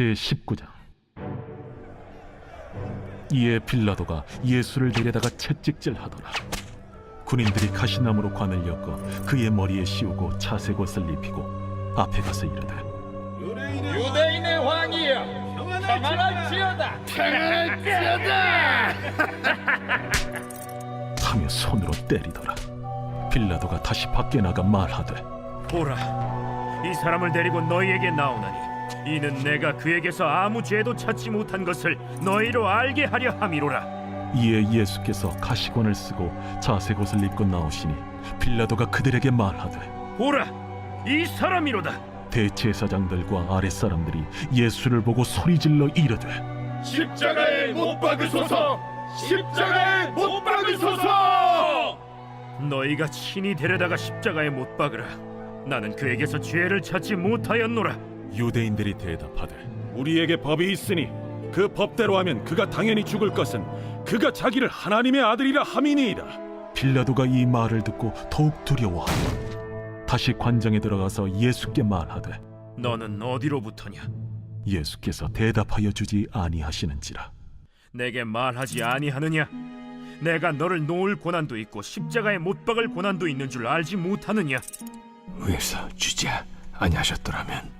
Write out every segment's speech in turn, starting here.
제19장. 이에 빌라도가 예수를 데려다가 채찍질하더라. 군인들이 가시나무로 관을 엮어 그의 머리에 씌우고 차색 옷을 입히고 앞에 가서 이르되 유대인의 왕이여 평안할지어다. 하며 손으로 때리더라. 빌라도가 다시 밖에 나가 말하되 보라, 이 사람을 데리고 너희에게 나오나니 이는 내가 그에게서 아무 죄도 찾지 못한 것을 너희로 알게 하려 함이로라. 이에 예수께서 가시관을 쓰고 자색 옷을 입고 나오시니 빌라도가 그들에게 말하되 보라, 이 사람이로다. 대제사장들과 아랫사람들이 예수를 보고 소리질러 이르되 십자가에 못 박으소서 십자가에 못 박으소서 너희가 친히 데려다가 십자가에 못 박으라. 나는 그에게서 죄를 찾지 못하였노라. 유대인들이 대답하되 우리에게 법이 있으니 그 법대로 하면 그가 당연히 죽을 것은 그가 자기를 하나님의 아들이라 함이니이다. 빌라도가 이 말을 듣고 더욱 두려워하여 다시 관장에 들어가서 예수께 말하되 너는 어디로부터냐? 예수께서 대답하여 주지 아니하시는지라 내게 말하지 아니하느냐? 내가 너를 놓을 고난도 있고 십자가에 못 박을 고난도 있는 줄 알지 못하느냐? 위에서 주지 아니하셨더라면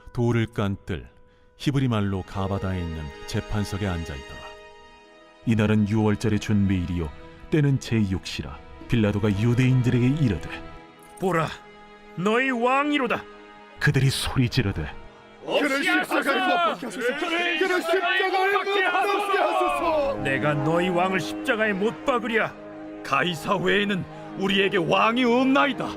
돌을 깐 뜰 히브리 말로 가바다에 있는 재판석에 앉아 있더라. 이날은 유월절의 준비일이요 때는 제6시라 빌라도가 유대인들에게 이르되 보라, 너희 왕이로다. 그들이 소리 지르되 그를 십자가에 못 박게 하소서. 그를 십자가에 못 박게 하소서. 내가 너희 왕을 십자가에 못 박으랴. 가이사 외에는 우리에게 왕이 없나이다.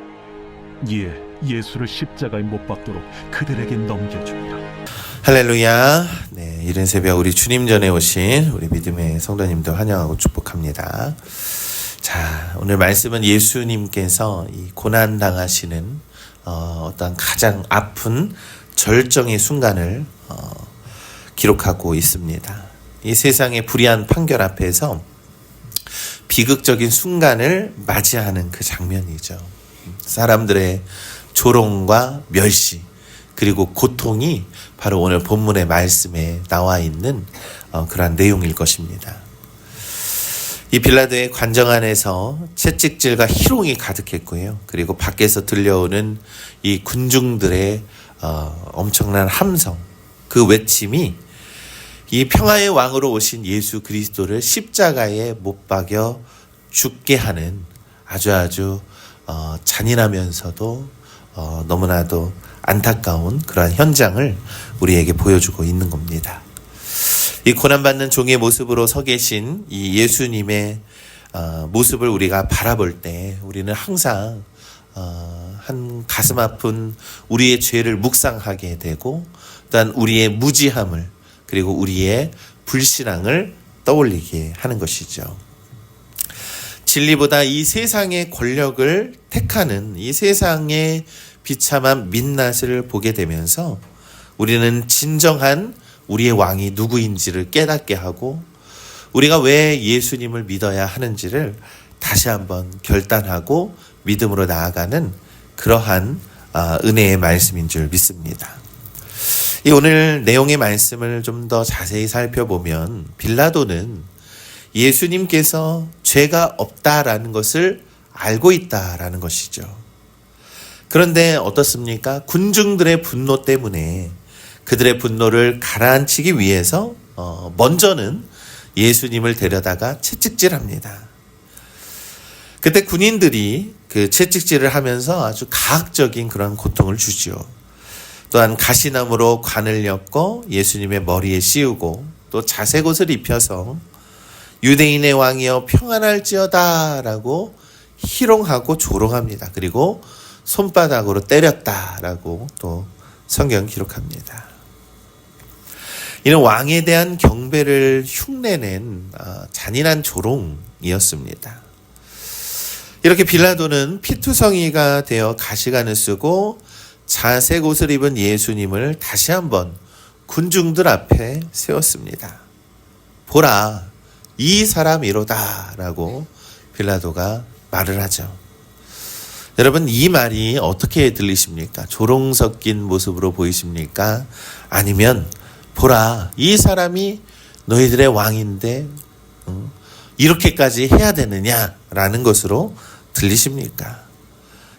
이에 예수를 십자가에 못 박도록 그들에게 넘겨주니라. 할렐루야. 네, 이른 새벽 우리 주님 전에 오신 우리 믿음의 성도님들 환영하고 축복합니다. 자, 오늘 말씀은 예수님께서 이 고난 당하시는 어, 어떤 가장 아픈 절정의 순간을 어, 기록하고 있습니다. 이 세상의 불의한 판결 앞에서 비극적인 순간을 맞이하는 그 장면이죠. 사람들의 조롱과 멸시 그리고 고통이 바로 오늘 본문의 말씀에 나와 있는 어, 그러한 내용일 것입니다. 이 빌라도의 관정 안에서 채찍질과 희롱이 가득했고요. 그리고 밖에서 들려오는 이 군중들의 어, 엄청난 함성, 그 외침이 이 평화의 왕으로 오신 예수 그리스도를 십자가에 못 박여 죽게 하는 아주 아주 어, 잔인하면서도 어, 너무나도 안타까운 그러한 현장을 우리에게 보여주고 있는 겁니다. 이 고난받는 종의 모습으로 서 계신 이 예수님의 어, 모습을 우리가 바라볼 때 우리는 항상 어, 한 가슴 아픈 우리의 죄를 묵상하게 되고 또한 우리의 무지함을 그리고 우리의 불신앙을 떠올리게 하는 것이죠. 진리보다 이 세상의 권력을 택하는 이 세상의 비참한 민낯을 보게 되면서 우리는 진정한 우리의 왕이 누구인지를 깨닫게 하고 우리가 왜 예수님을 믿어야 하는지를 다시 한번 결단하고 믿음으로 나아가는 그러한 아, 은혜의 말씀인 줄 믿습니다. 이 오늘 내용의 말씀을 좀 더 자세히 살펴보면 빌라도는 예수님께서 죄가 없다라는 것을 알고 있다라는 것이죠. 그런데 어떻습니까? 군중들의 분노 때문에 그들의 분노를 가라앉히기 위해서 어, 먼저는 예수님을 데려다가 채찍질합니다. 그때 군인들이 그 채찍질을 하면서 아주 가학적인 그런 고통을 주지요. 또한 가시나무로 관을 엮고 예수님의 머리에 씌우고 또 자색 옷을 입혀서 유대인의 왕이여 평안할지어다라고 희롱하고 조롱합니다. 그리고 손바닥으로 때렸다라고 또 성경 기록합니다. 이는 왕에 대한 경배를 흉내낸 아, 잔인한 조롱이었습니다. 이렇게 빌라도는 피투성이가 되어 가시관을 쓰고 자색 옷을 입은 예수님을 다시 한번 군중들 앞에 세웠습니다. 보라, 이 사람이로다라고 빌라도가 말을 하죠. 여러분 이 말이 어떻게 들리십니까? 조롱 섞인 모습으로 보이십니까? 아니면 보라 이 사람이 너희들의 왕인데 어, 이렇게까지 해야 되느냐라는 것으로 들리십니까?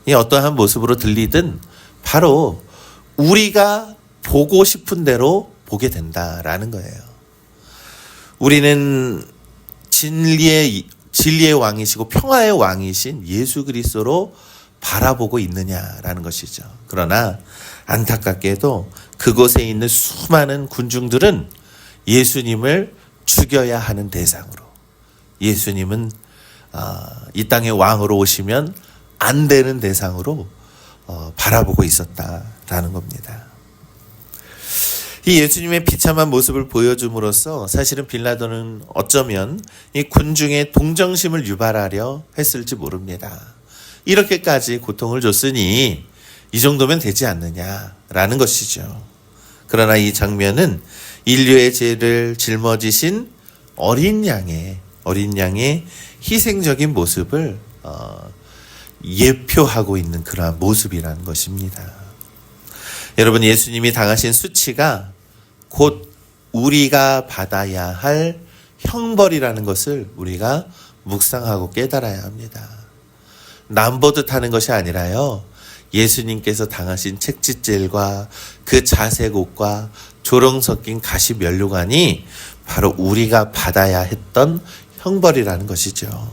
이 어떠한 모습으로 들리든 바로 우리가 보고 싶은 대로 보게 된다라는 거예요. 우리는 진리의 진리의 왕이시고 평화의 왕이신 예수 그리스도로 바라보고 있느냐라는 것이죠. 그러나 안타깝게도 그곳에 있는 수많은 군중들은 예수님을 죽여야 하는 대상으로 예수님은 아, 이 땅의 왕으로 오시면 안 되는 대상으로 어, 바라보고 있었다라는 겁니다. 이 예수님의 비참한 모습을 보여줌으로써 사실은 빌라도는 어쩌면 이 군중의 동정심을 유발하려 했을지 모릅니다. 이렇게까지 고통을 줬으니 이 정도면 되지 않느냐라는 것이죠. 그러나 이 장면은 인류의 죄를 짊어지신 어린 양의 어린 양의 희생적인 모습을 어, 예표하고 있는 그러한 모습이라는 것입니다. 여러분 예수님이 당하신 수치가 곧 우리가 받아야 할 형벌이라는 것을 우리가 묵상하고 깨달아야 합니다. 남보듯 하는 것이 아니라요. 예수님께서 당하신 책짓질과 그 자색 옷과 조롱 섞인 가시 면류관이 바로 우리가 받아야 했던 형벌이라는 것이죠.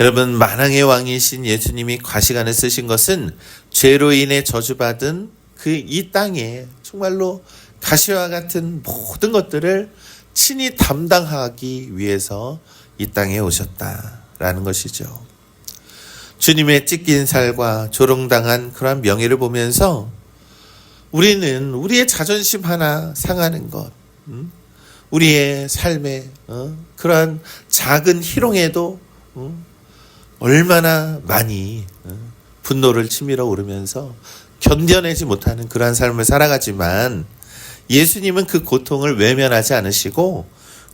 여러분 만왕의 왕이신 예수님이 과시관을 쓰신 것은 죄로 인해 저주받은 그 이 땅에 정말로 가시와 같은 모든 것들을 친히 담당하기 위해서 이 땅에 오셨다라는 것이죠. 주님의 찢긴 살과 조롱당한 그러한 명예를 보면서 우리는 우리의 자존심 하나 상하는 것, 음? 우리의 삶의 어? 그러한 작은 희롱에도 어? 얼마나 많이 어? 분노를 치밀어 오르면서 견뎌내지 못하는 그러한 삶을 살아가지만 예수님은 그 고통을 외면하지 않으시고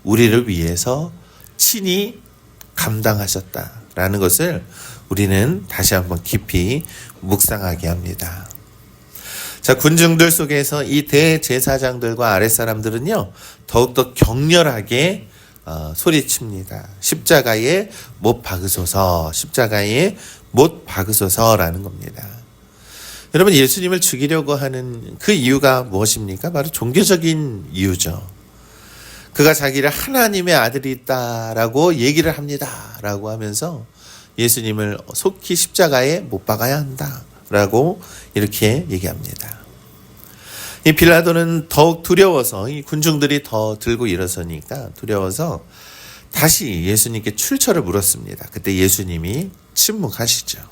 우리를 위해서 친히 감당하셨다라는 것을 우리는 다시 한번 깊이 묵상하게 합니다. 자, 군중들 속에서 이 대제사장들과 아랫사람들은요, 더욱더 격렬하게 어, 소리칩니다. 십자가에 못 박으소서, 십자가에 못 박으소서라는 겁니다. 여러분, 예수님을 죽이려고 하는 그 이유가 무엇입니까? 바로 종교적인 이유죠. 그가 자기를 하나님의 아들이 있다라고 얘기를 합니다. 라고 하면서 예수님을 속히 십자가에 못 박아야 한다. 라고 이렇게 얘기합니다. 이 빌라도는 더욱 두려워서 이 군중들이 더 들고 일어서니까 두려워서 다시 예수님께 출처를 물었습니다. 그때 예수님이 침묵하시죠.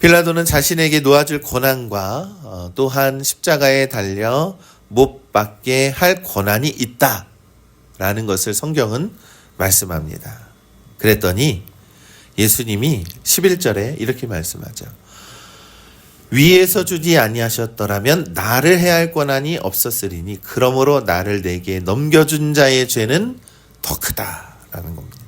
빌라도는 자신에게 놓아줄 고난과 어, 또한 십자가에 달려 못 박게 할 권한이 있다 라는 것을 성경은 말씀합니다. 그랬더니 예수님이 11절에 이렇게 말씀하죠. 위에서 주지 아니하셨더라면 나를 해야 할 권한이 없었으리니 그러므로 나를 내게 넘겨준 자의 죄는 더 크다라는 겁니다.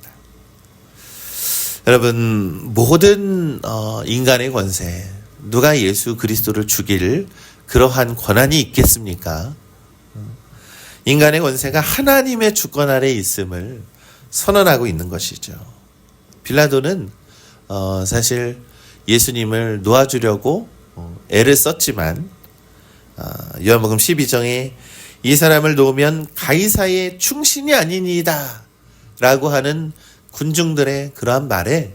여러분 모든 어, 인간의 권세 누가 예수 그리스도를 죽일 그러한 권한이 있겠습니까? 인간의 권세가 하나님의 주권 아래 있음을 선언하고 있는 것이죠. 빌라도는 어, 사실 예수님을 놓아주려고 어, 애를 썼지만 어, 요한복음 12장에 이 사람을 놓으면 가이사의 충신이 아니니이다 라고 하는 군중들의 그러한 말에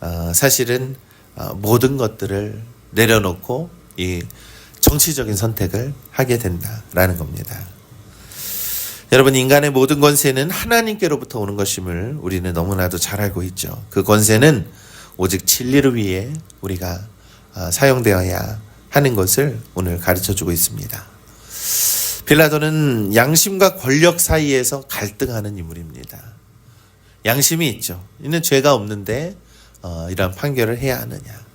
어, 사실은 어, 모든 것들을 내려놓고 이 정치적인 선택을 하게 된다라는 겁니다. 여러분 인간의 모든 권세는 하나님께로부터 오는 것임을 우리는 너무나도 잘 알고 있죠. 그 권세는 오직 진리를 위해 우리가 아, 사용되어야 하는 것을 오늘 가르쳐 주고 있습니다. 빌라도는 양심과 권력 사이에서 갈등하는 인물입니다. 양심이 있죠. 이는 죄가 없는데 어, 이런 판결을 해야 하느냐.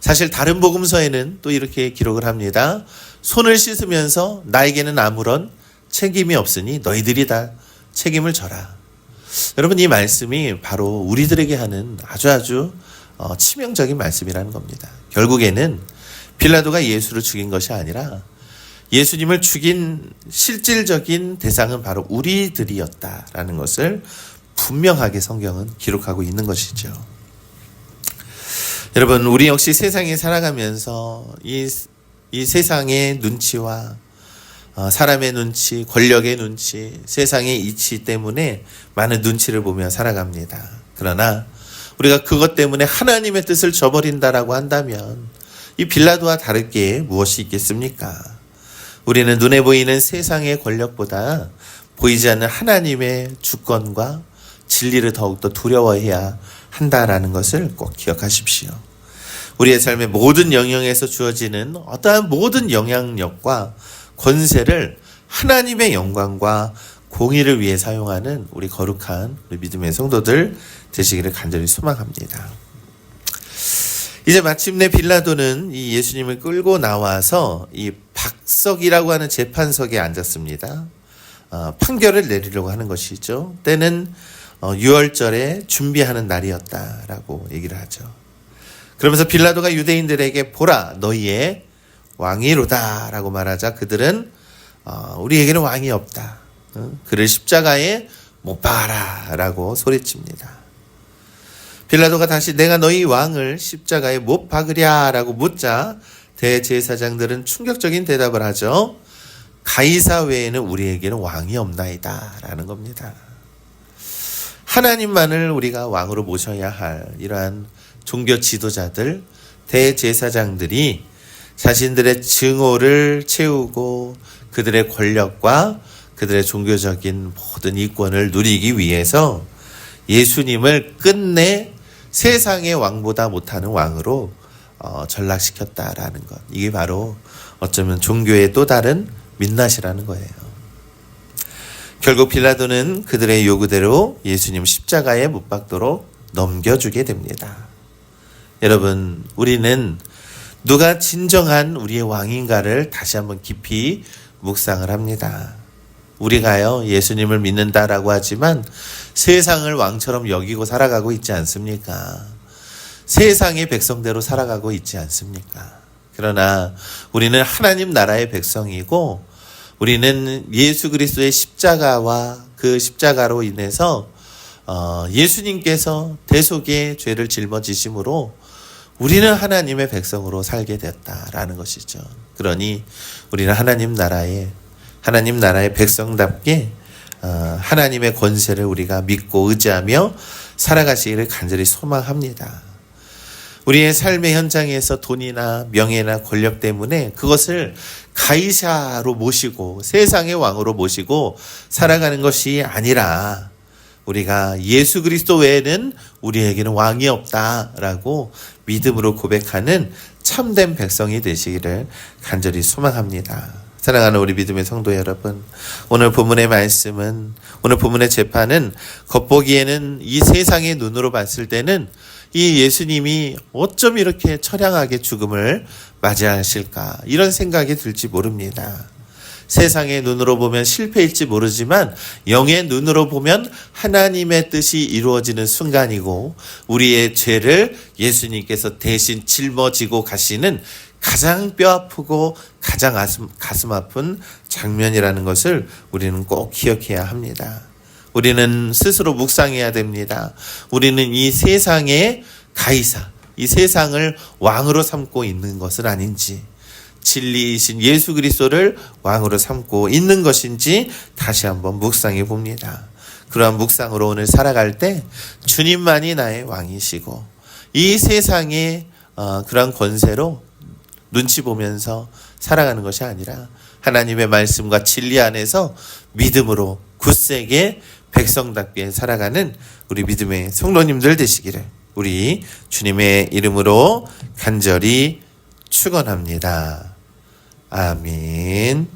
사실 다른 복음서에는 또 이렇게 기록을 합니다. 손을 씻으면서 나에게는 아무런 책임이 없으니 너희들이 다 책임을 져라. 여러분 이 말씀이 바로 우리들에게 하는 아주 아주 어, 치명적인 말씀이라는 겁니다. 결국에는 빌라도가 예수를 죽인 것이 아니라 예수님을 죽인 실질적인 대상은 바로 우리들이었다라는 것을 분명하게 성경은 기록하고 있는 것이죠. 여러분, 우리 역시 세상에 살아가면서 이, 이 세상의 눈치와 어, 사람의 눈치, 권력의 눈치, 세상의 이치 때문에 많은 눈치를 보며 살아갑니다. 그러나 우리가 그것 때문에 하나님의 뜻을 저버린다라고 한다면 이 빌라도와 다르게 무엇이 있겠습니까? 우리는 눈에 보이는 세상의 권력보다 보이지 않는 하나님의 주권과 진리를 더욱더 두려워해야 한다라는 것을 꼭 기억하십시오. 우리의 삶의 모든 영역에서 주어지는 어떠한 모든 영향력과 권세를 하나님의 영광과 공의를 위해 사용하는 우리 거룩한 우리 믿음의 성도들 되시기를 간절히 소망합니다. 이제 마침내 빌라도는 이 예수님을 끌고 나와서 이 박석이라고 하는 재판석에 앉았습니다. 어, 판결을 내리려고 하는 것이죠. 때는 어, 6월절에 준비하는 날이었다라고 얘기를 하죠. 그러면서 빌라도가 유대인들에게 보라 너희의 왕이로다라고 말하자 그들은 어, 우리에게는 왕이 없다. 어? 그를 십자가에 못 박아라라고 소리칩니다. 빌라도가 다시 내가 너희 왕을 십자가에 못 박으랴라고 묻자 대제사장들은 충격적인 대답을 하죠. 가이사 외에는 우리에게는 왕이 없나이다라는 겁니다. 하나님만을 우리가 왕으로 모셔야 할 이러한 종교 지도자들, 대제사장들이 자신들의 증오를 채우고 그들의 권력과 그들의 종교적인 모든 이권을 누리기 위해서 예수님을 끝내 세상의 왕보다 못하는 왕으로 어, 전락시켰다라는 것. 이게 바로 어쩌면 종교의 또 다른 민낯이라는 거예요. 결국 빌라도는 그들의 요구대로 예수님 십자가에 못 박도록 넘겨주게 됩니다. 여러분, 우리는 누가 진정한 우리의 왕인가를 다시 한번 깊이 묵상을 합니다. 우리가요, 예수님을 믿는다라고 하지만 세상을 왕처럼 여기고 살아가고 있지 않습니까? 세상의 백성대로 살아가고 있지 않습니까? 그러나 우리는 하나님 나라의 백성이고 우리는 예수 그리스도의 십자가와 그 십자가로 인해서 어, 예수님께서 대속의 죄를 짊어지심으로 우리는 하나님의 백성으로 살게 됐다라는 것이죠. 그러니 우리는 하나님 나라의 하나님 나라의 백성답게 어, 하나님의 권세를 우리가 믿고 의지하며 살아가시기를 간절히 소망합니다. 우리의 삶의 현장에서 돈이나 명예나 권력 때문에 그것을 가이사로 모시고 세상의 왕으로 모시고 살아가는 것이 아니라 우리가 예수 그리스도 외에는 우리에게는 왕이 없다라고 믿음으로 고백하는 참된 백성이 되시기를 간절히 소망합니다. 사랑하는 우리 믿음의 성도 여러분, 오늘 본문의 말씀은 오늘 본문의 재판은 겉보기에는 이 세상의 눈으로 봤을 때는 이 예수님이 어쩜 이렇게 처량하게 죽음을 맞이하실까 이런 생각이 들지 모릅니다. 세상의 눈으로 보면 실패일지 모르지만 영의 눈으로 보면 하나님의 뜻이 이루어지는 순간이고 우리의 죄를 예수님께서 대신 짊어지고 가시는 가장 뼈 아프고 가장 가슴, 가슴 아픈 장면이라는 것을 우리는 꼭 기억해야 합니다. 우리는 스스로 묵상해야 됩니다. 우리는 이 세상의 가이사, 이 세상을 왕으로 삼고 있는 것은 아닌지, 진리이신 예수 그리스도를 왕으로 삼고 있는 것인지 다시 한번 묵상해 봅니다. 그러한 묵상으로 오늘 살아갈 때 주님만이 나의 왕이시고 이 세상의 어, 그러한 권세로 눈치 보면서 살아가는 것이 아니라 하나님의 말씀과 진리 안에서 믿음으로 굳세게 백성답게 살아가는 우리 믿음의 성도님들 되시기를 우리 주님의 이름으로 간절히 축원합니다. 아멘.